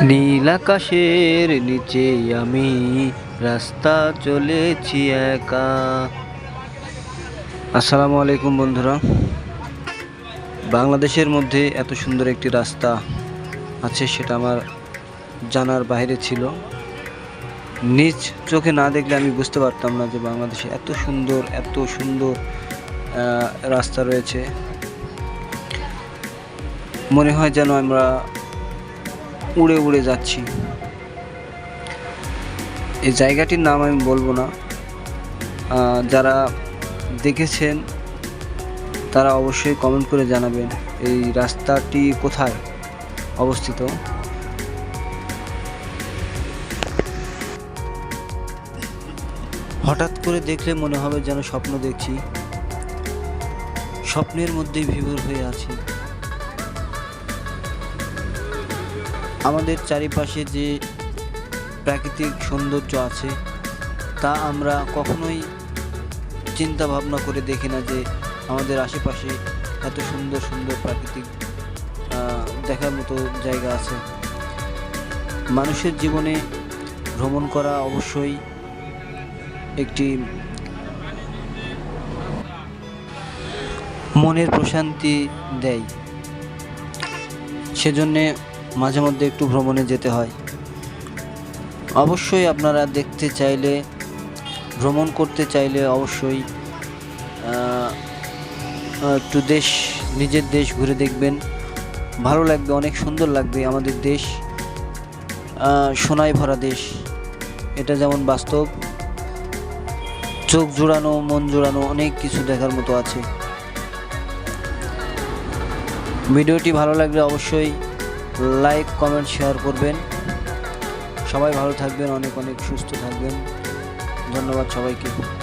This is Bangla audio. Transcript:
নীল আকাশের নিচে আমি রাস্তা চলেছি একা। আসসালামু আলাইকুম বন্ধুরা। বাংলাদেশের মধ্যে এত সুন্দর একটি রাস্তা আছে সেটা আমার জানার বাইরে ছিল। নিজ চোখে না দেখলে আমি বুঝতে পারতাম না যে বাংলাদেশে এত সুন্দর এত সুন্দর রাস্তা রয়েছে। মনে হয় যেন আমরা উড়ে উড়ে যাচ্ছি। এই জায়গাটির নাম আমি বলব না। যারা দেখেছেন, তারা অবশ্যই কমেন্ট করে জানাবেন, এই রাস্তাটি কোথায় অবস্থিত? হঠাৎ করে দেখলে মনে হবে যেন স্বপ্ন দেখছি। স্বপ্নের মধ্যেই বিভোর হয়ে আছি। আমাদের চারিপাশে যে প্রাকৃতিক সৌন্দর্য আছে, তা আমরা কখনোই চিন্তা ভাবনা করে দেখি না যে আমাদের আশেপাশে এত সুন্দর সুন্দর প্রাকৃতিক দেখার মতো জায়গা আছে। মানুষের জীবনে ভ্রমণ করা অবশ্যই একটি মনের প্রশান্তি দেয়। সেজন্যে মাঝে মধ্যে একটু ভ্রমণে যেতে হয়। অবশ্যই আপনারা দেখতে চাইলে, ভ্রমণ করতে চাইলে অবশ্যই একটু দেশ, নিজের দেশ ঘুরে দেখবেন। ভালো লাগবে, অনেক সুন্দর লাগবে আমাদের দেশ সোনায় ভরা দেশ। এটা যেমন বাস্তব, চোখ জোড়ানো, মন জোড়ানো অনেক কিছু দেখার মতো আছে। ভিডিওটি ভালো লাগলে অবশ্যই লাইক কমেন্ট শেয়ার করবেন। সবাই ভালো থাকবেন অনেক অনেক সুস্থ থাকবেন। ধন্যবাদ সবাইকে।